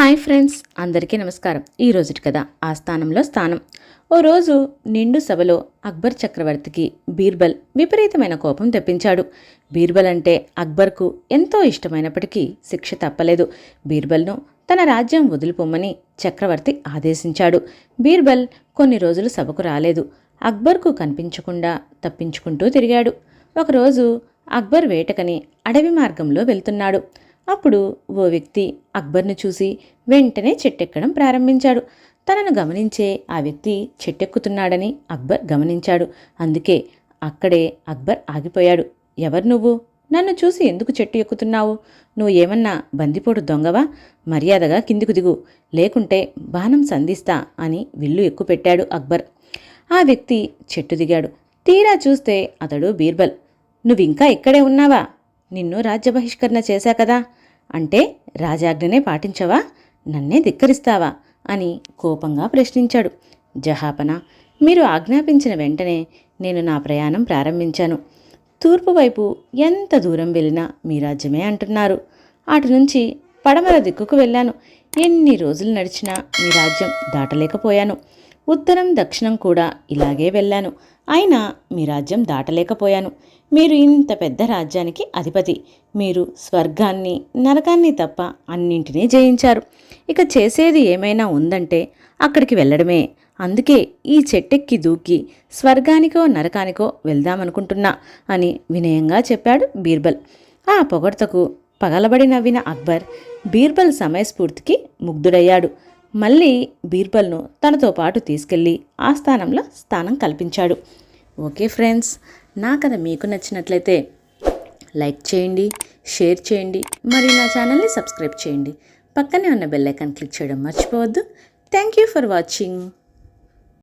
Hi friends అందరికీ నమస్కారం. ఈ రోజుటి కథ ఆ స్థానంలో స్థానం. ఓ రోజు నిండు సభలో అక్బర్ చక్రవర్తికి బీర్బల్ విపరీతమైన కోపం తెప్పించాడు. బీర్బల్ అంటే అక్బర్కు ఎంతో ఇష్టమైనప్పటికీ శిక్ష తప్పలేదు. బీర్బల్ను తన రాజ్యం వదిలిపోమ్మని చక్రవర్తి ఆదేశించాడు. బీర్బల్ కొన్ని రోజులు సభకు రాలేదు. అక్బర్కు కనిపించకుండా తప్పించుకుంటూ తిరిగాడు. ఒకరోజు అక్బర్ వేటకని అడవి మార్గంలో వెళ్తున్నాడు. అప్పుడు ఓ వ్యక్తి అక్బర్ను చూసి వెంటనే చెట్టెక్కడం ప్రారంభించాడు. తనను గమనించే ఆ వ్యక్తి చెట్టెక్కుతున్నాడని అక్బర్ గమనించాడు. అందుకే అక్కడే అక్బర్ ఆగిపోయాడు. ఎవరు నువ్వు? నన్ను చూసి ఎందుకు చెట్టు ఎక్కుతున్నావు నువ్వు ఏమన్నా బందిపోటు దొంగవా? మర్యాదగా కిందికి దిగు. లేకుంటే బాణం సంధిస్తా అని విల్లు ఎక్కుపెట్టాడు అక్బర్. ఆ వ్యక్తి చెట్టు దిగాడు. తీరా చూస్తే అతడు బీర్బల్. నువ్వింకా ఇక్కడే ఉన్నావా? నిన్ను రాజ్య బహిష్కరణ చేశా కదా. అంటే రాజాజ్ఞనే పాటించవా? నన్నే ధిక్కరిస్తావా? అని కోపంగా ప్రశ్నించాడు. జహాపన మీరు ఆజ్ఞాపించిన వెంటనే నేను నా ప్రయాణం ప్రారంభించాను. తూర్పు వైపు ఎంత దూరం వెళ్ళినా మీ రాజ్యమే అంటున్నారు. అటు నుంచి పడమర దిక్కుకు వెళ్ళాను. ఎన్ని రోజులు నడిచినా మీ రాజ్యం దాటలేకపోయాను. ఉత్తరం దక్షిణం కూడా ఇలాగే వెళ్ళాను. అయినా మీ రాజ్యం దాటలేకపోయాను. మీరు ఇంత పెద్ద రాజ్యానికి అధిపతి. మీరు స్వర్గాన్ని నరకాన్ని తప్ప అన్నింటినీ జయించారు. ఇక చేసేది ఏమైనా ఉందంటే అక్కడికి వెళ్ళడమే. అందుకే ఈ చెట్టెక్కి దూకి స్వర్గానికో నరకానికో వెళ్దామనుకుంటున్నా అని వినయంగా చెప్పాడు బీర్బల్. ఆ పొగడ్తకు పగలబడి నవ్విన అక్బర్ బీర్బల్ సమయస్ఫూర్తికి ముగ్ధుడయ్యాడు. మళ్ళీ బీర్బల్ను తనతో పాటు తీసుకెళ్ళి ఆ స్థానంలో స్థానం కల్పించాడు. ఓకే ఫ్రెండ్స్ నా కథ మీకు నచ్చినట్లయితే లైక్ చేయండి షేర్ చేయండి మరియు నా ఛానల్ని సబ్స్క్రైబ్ చేయండి. పక్కనే ఉన్న బెల్ ఐకాన్ క్లిక్ చేయడం మర్చిపోవద్దు. Thank you for watching.